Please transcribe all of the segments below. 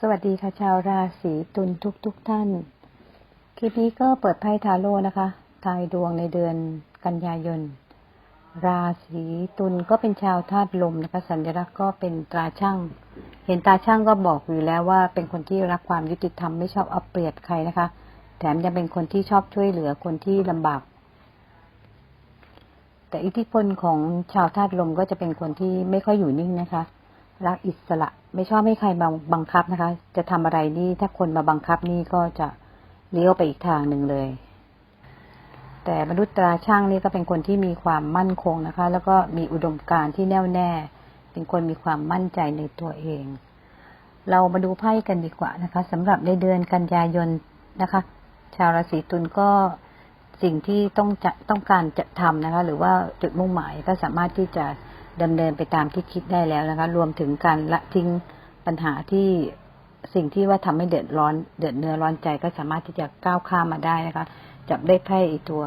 สวัสดีค่ะชาวราศีตุลทุกทุกๆท่าน คลิปนี้ก็เปิดไพ่ทาโร่นะคะทายดวงในเดือนกันยายน ราศีตุลก็เป็นชาวธาตุลมนะคะสัญลักษณ์ก็เป็นตราช่าง เห็นตาช่างก็บอกอยู่แล้วว่าเป็นคนที่รักความยุติธรรมไม่ชอบเอาเปรียบใครนะคะ แถมยังเป็นคนที่ชอบช่วยเหลือคนที่ลำบาก แต่อิทธิพลของชาวธาตุลมก็จะเป็นคนที่ไม่ค่อยอยู่นิ่งนะคะ รักอิสระ ไม่ชอบให้ใครมาบังคับนะคะ จะทำอะไรนี่ถ้าคนมาบังคับนี่ก็จะเลี้ยวไปอีกทางหนึ่งเลย แต่มนุษย์ตราช่างนี่ก็เป็นคนที่มีความมั่นคงนะคะ แล้วก็มีอุดมการณ์ที่แน่วแน่ เป็นคนมีความมั่นใจในตัวเอง เรามาดูไพ่กันดีกว่านะคะสำหรับในเดือนกันยายนนะคะ ชาวราศีตุลก็สิ่งที่ต้องจะต้องการจะทำนะคะ หรือว่าจุดมุ่งหมายก็สามารถที่จะ ดำเนินไปตามที่คิดได้แล้วนะคะ รวมถึงการละทิ้งปัญหาที่สิ่งที่ว่าทำให้เดือดร้อน เดือดเนื้อร้อนใจก็สามารถที่จะก้าวข้ามมาได้นะคะจับได้ไพ่อีตัว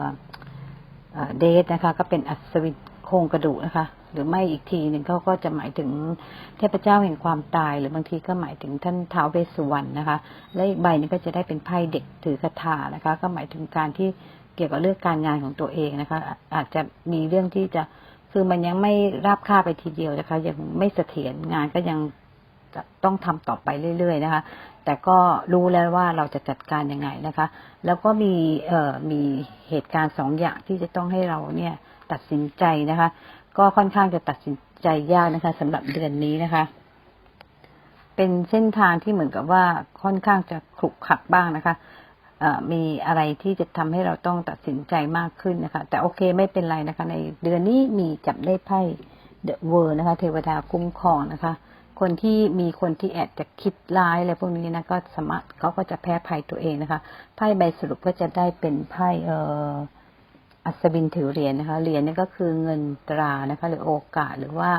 เดทนะคะ ก็เป็นอัศวินโครงกระดูกนะคะ หรือไม่อีกทีหนึ่งเขาก็จะหมายถึงเทพเจ้าแห่งความตาย หรือบางทีก็หมายถึงท่านท้าวเวสสุวรรณนะคะ และอีกใบนึงก็จะได้เป็นไพ่เด็กถือคาถานะคะ ก็หมายถึงการที่เกี่ยวกับเรื่องการงานของตัวเองนะคะ อาจจะมีเรื่องที่จะ คือมันยังไม่ราบคาไปทีเดียวนะคะ ยังไม่เสถียรงานก็ยังจะต้องทำต่อไปเรื่อย ๆ นะคะ แต่ก็รู้แล้วว่าเราจะจัดการยังไงนะคะ แล้วก็มีเอ่อมีเหตุการณ์สองอย่างที่จะต้องให้เราเนี่ยตัดสินใจนะคะ ก็ค่อนข้างจะตัดสินใจยากนะคะสำหรับเดือนนี้นะคะ เป็นเส้นทางที่เหมือนกับว่าค่อนข้างจะขรุขระบ้างนะคะ มีอะไรที่จะทำให้เราต้องตัดสินใจมากขึ้นนะคะ แต่โอเคไม่เป็นไรนะคะ ในเดือนนี้มีจับได้ไพ่เดอะเวอร์นะคะ เทวดาคุ้มครองนะคะ คนที่มีคนที่แอบจะคิดร้ายอะไรพวกนี้นะก็สามารถเขาก็จะแพ้ภัยตัวเองนะคะไพ่ใบสรุปก็จะได้เป็นไพ่เอ่ออัศวินถือเหรียญนะคะเหรียญนี่ก็คือเงินตรานะคะ หรือโอกาสหรือว่า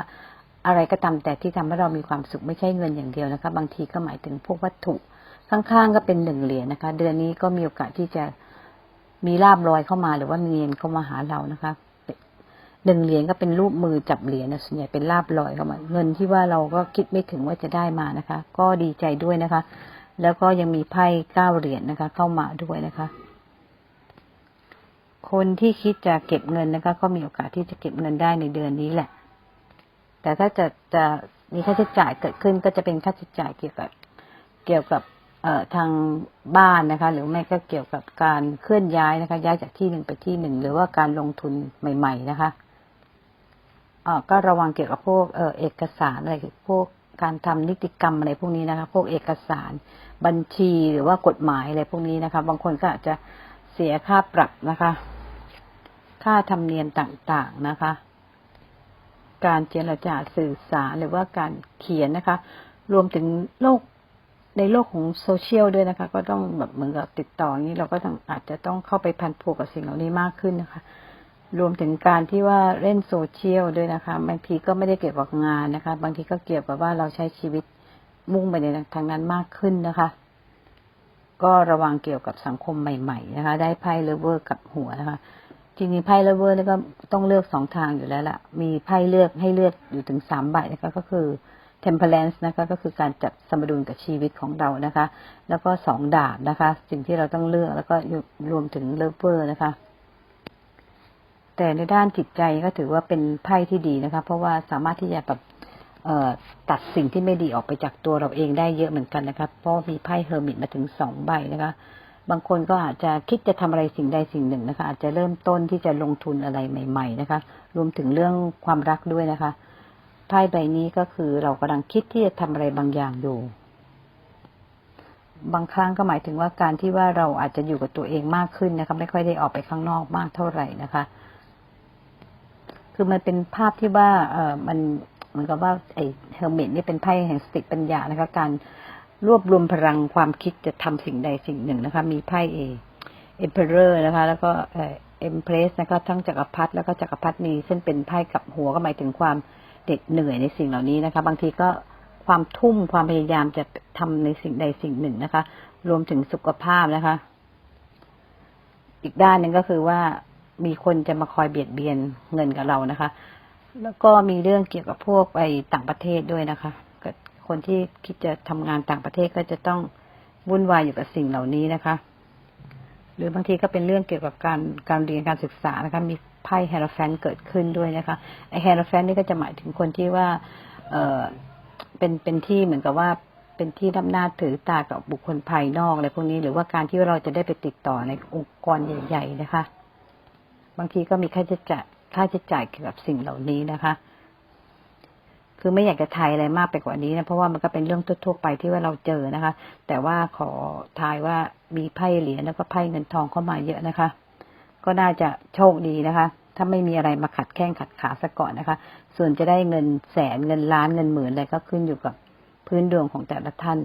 อะไรก็ตามแต่ที่ทำให้เรามีความสุขไม่ใช่เงินอย่างเดียวนะคะ บางทีก็หมายถึงพวกวัตถุ ข้างๆก็เป็นหนึ่งเหรียญนะคะ เดือนนี้ก็มีโอกาสที่จะมีลาบลอยเข้ามาหรือว่ามีเงินเข้ามาหาเรานะคะหนึ่งเหรียญก็เป็นรูปมือจับเหรียญนะส่วนใหญ่เป็นลาบลอยเข้ามา เงินที่ว่าเราก็คิดไม่ถึงว่าจะได้มานะคะ ก็ดีใจด้วยนะคะ แล้วก็ยังมีไพ่เก้าเหรียญนะคะ เข้ามาด้วยนะคะ คนที่คิดจะเก็บเงินนะคะ ก็มีโอกาสที่จะเก็บเงินได้ในเดือนนี้แหละ แต่ถ้าจะจะมีค่าใช้จ่ายเกิดขึ้นก็จะเป็นค่าใช้จ่ายเกี่ยวกับ เกี่ยวกับ ทางบ้านนะคะ หรือไม่ก็เกี่ยวกับการเคลื่อนย้ายนะคะ ย้ายจากที่หนึ่งไปที่หนึ่งหรือว่าการลงทุนใหม่ ๆ นะคะเออก็ระวังเกี่ยวกับพวกเออเอกสารอะไรพวกการทำนิติกรรมอะไรพวกนี้นะคะ พวกเอกสารบัญชีหรือว่ากฎหมายอะไรพวกนี้นะคะ บางคนก็อาจจะเสียค่าปรับนะคะ ค่าธรรมเนียมต่างๆนะคะ การเจรจาสื่อสารหรือว่าการเขียนนะคะ รวมถึงโลก ในโลกของโซเชียลด้วยนะคะ ก็ต้องแบบเหมือนกับติดต่องนี้เราก็ต้องอาจจะต้องเข้าไปพันผูกกับสิ่งเหล่านี้มากขึ้นนะคะ รวมถึงการที่ว่าเล่นโซเชียลด้วยนะคะบางทีก็ไม่ได้เกี่ยวกับงานนะคะ บางทีก็เกี่ยวกับว่าเราใช้ชีวิตมุ่งไปในทางนั้นมากขึ้นนะคะ ก็ระวังเกี่ยวกับสังคมใหม่ ๆ นะคะ ได้ไพ่เลเวอร์กับหัวนะคะจริงๆไพ่เลเวอร์นี่ก็ต้องเลือกสองทางอยู่แล้วล่ะ มีไพ่เลือกให้เลือกอยู่ถึงสามใบนะคะก็คือ temperance นะคะก็คือการจัดสมดุลกับชีวิตของเรานะคะ แล้วก็สองดาบนะคะ สิ่งที่เราต้องเลือกแล้วก็รวมถึงเลเวอร์นะคะ แต่ในด้านจิตใจก็ถือว่าเป็นไพ่ที่ดีนะคะ เพราะว่าสามารถที่จะแบบตัดสิ่งที่ไม่ดีออกไปจากตัวเราเองได้เยอะเหมือนกันนะคะเพราะมีไพ่เฮอร์มิตมาถึงสองใบนะคะบางคนก็อาจจะคิดจะทำอะไรสิ่งใดสิ่งหนึ่งนะคะ อาจจะเริ่มต้นที่จะลงทุนอะไรใหม่ ๆ นะคะ รวมถึงเรื่องความรักด้วยนะคะ ไพ่ใบนี้ก็คือเรากำลังคิดที่จะทำอะไรบางอย่างอยู่ บางครั้งก็หมายถึงว่าการที่ว่าเราอาจจะอยู่กับตัวเองมากขึ้นนะคะ ไม่ค่อยได้ออกไปข้างนอกมากเท่าไหร่นะคะ คือมันเป็นภาพที่ว่า เออมันเหมือนกับว่าไอ้เฮอร์เมิตนี่เป็นไพ่แห่งสติปัญญานะคะ การรวบรวมพลังความคิดจะทำสิ่งใดสิ่งหนึ่งนะคะ มีไพ่เอเอ็มเพอเรอร์นะคะ แล้วก็เอ็มเพรสนะคะ ทั้งจักรพรรดิแล้วก็จักรพรรดินีซึ่งเป็นไพ่กับหัวก็หมายถึงความ เด็ดเหนื่อยในสิ่งเหล่านี้นะคะ บางทีก็ความทุ่มความพยายามจะทำในสิ่งใดสิ่งหนึ่งนะคะ รวมถึงสุขภาพนะคะ อีกด้านหนึ่งก็คือว่ามีคนจะมาคอยเบียดเบียนเงินกับเรานะคะ แล้วก็มีเรื่องเกี่ยวกับพวกไปต่างประเทศด้วยนะคะคนที่คิดจะทำงานต่างประเทศก็จะต้องวุ่นวายอยู่กับสิ่งเหล่านี้นะคะ หรือบางทีก็เป็นเรื่องเกี่ยวกับการการเรียนการศึกษานะคะมีไพ่เฮโรแฟนเกิดขึ้นด้วยนะคะไอเฮโรแฟนนี่ก็จะหมายถึงคนที่ว่าเออเป็นเป็นที่เหมือนกับว่าเป็นที่รับหน้าถือตากับบุคคลภายนอกอะไรพวกนี้ หรือว่าการที่เราจะได้ไปติดต่อในองค์กรใหญ่ ๆ นะคะ บางทีก็มีค่าใช้จ่ายค่าใช้จ่ายเกี่ยวกับสิ่งเหล่านี้นะคะคือไม่อยากจะทายอะไรมากไปกว่านี้นะเพราะว่ามันก็เป็นเรื่องทั่วๆไปที่ว่าเราเจอนะคะ แต่ว่าขอทายว่า มีไพ่เหรียญแล้วก็ไพ่เงินทองเข้ามาเยอะนะคะ ก็น่าจะโชคดีนะคะ ถ้าไม่มีอะไรมาขัดแข้งขัดขาซะก่อนนะคะ ส่วนจะได้เงินแสนเงินล้านเงินหมื่นอะไรก็ขึ้นอยู่กับพื้นดวงของแต่ละท่าน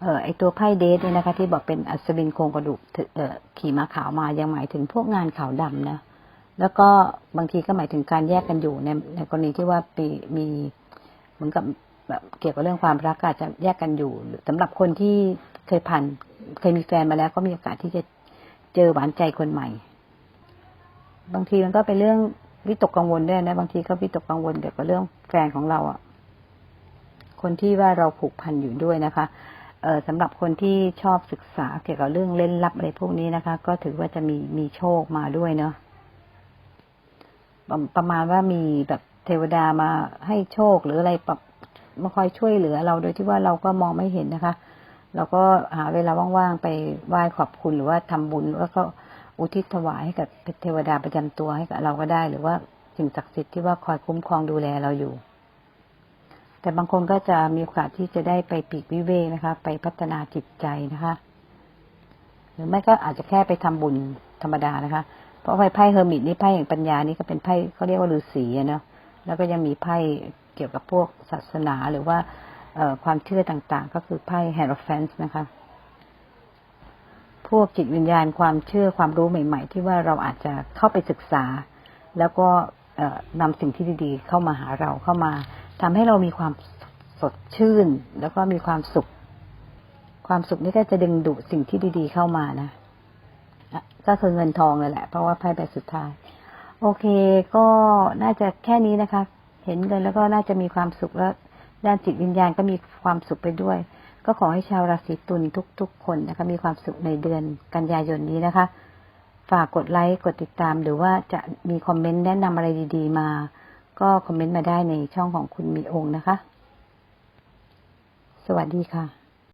เออไอตัวไพ่เดทเนี่ยนะคะ ที่บอกเป็นอัศวินโครงกระดูกถือเออขี่ม้าขาวมายังหมายถึงพวกงานขาวดำนะแล้วก็บางทีก็หมายถึงการแยกกันอยู่ในในกรณีที่ว่าปีมีเหมือนกับแบบเกี่ยวกับเรื่องความรักอาจจะแยกกันอยู่หรือสำหรับคนที่เคยผ่าน เคยมีแฟนมาแล้วก็มีโอกาสที่จะเจอหวานใจคนใหม่ บางทีมันก็เป็นเรื่องวิตกกังวลด้วยนะ บางทีก็วิตกกังวลเกี่ยวกับเรื่องแฟนของเราอะ คนที่ว่าเราผูกพันอยู่ด้วยนะคะ เออสำหรับคนที่ชอบศึกษาเกี่ยวกับเรื่องเล่นลับอะไรพวกนี้นะคะ ก็ถือว่าจะมีมีโชคมาด้วยเนาะประประมาณว่ามีแบบเทวดามาให้โชคหรืออะไรแบบมาคอยช่วยเหลือเราโดยที่ว่าเราก็มองไม่เห็นนะคะ เราก็หาเวลาว่างๆไปไหว้ขอบคุณหรือว่าทำบุญแล้วก็อุทิศถวายให้กับเทวดาประจำตัวให้กับเราก็ได้ หรือว่าสิ่งศักดิ์สิทธิ์ที่ว่าคอยคุ้มครองดูแลเราอยู่ แต่บางคนก็จะมีโอกาสที่จะได้ไปปีกวิเวกนะคะ ไปพัฒนาจิตใจนะคะ หรือไม่ก็อาจจะแค่ไปทำบุญธรรมดานะคะ เพราะไพ่ไพ่เฮอร์มิตนี่ไพ่แห่งปัญญานี่ก็เป็นไพ่เขาเรียกว่าฤาษีเนาะแล้วก็ยังมีไพ่เกี่ยวกับพวกศาสนาหรือว่า ความเชื่อต่างๆ ก็คือไพ่แฮร์โรแฟนส์นะคะ พวกจิตวิญญาณความเชื่อความรู้ใหม่ ๆ ที่ว่าเราอาจจะเข้าไปศึกษา แล้วก็นำสิ่งที่ดีๆ เข้ามาหาเราเข้ามาทำให้เรามีความสดชื่น แล้วก็มีความสุข ความสุขนี่ก็จะดึงดูดสิ่งที่ดี ๆ เข้ามานะก็คือเงินทองเลยแหละ เพราะว่าไพ่ใบสุดท้าย โอเค ก็น่าจะแค่นี้นะคะ เห็นเงินแล้วก็น่าจะมีความสุขแล้ว ด้านจิตวิญญาณก็มีความสุขไปด้วย ก็ขอให้ชาวราศีตุลทุก ๆ คนนะคะ มีความสุขในเดือนกันยายนนี้นะคะ ฝากกดไลค์กดติดตาม หรือว่าจะมีคอมเมนต์แนะนำอะไรดี ๆ มา ก็คอมเมนต์มาได้ในช่องของคุณมีองค์นะคะ สวัสดีค่ะ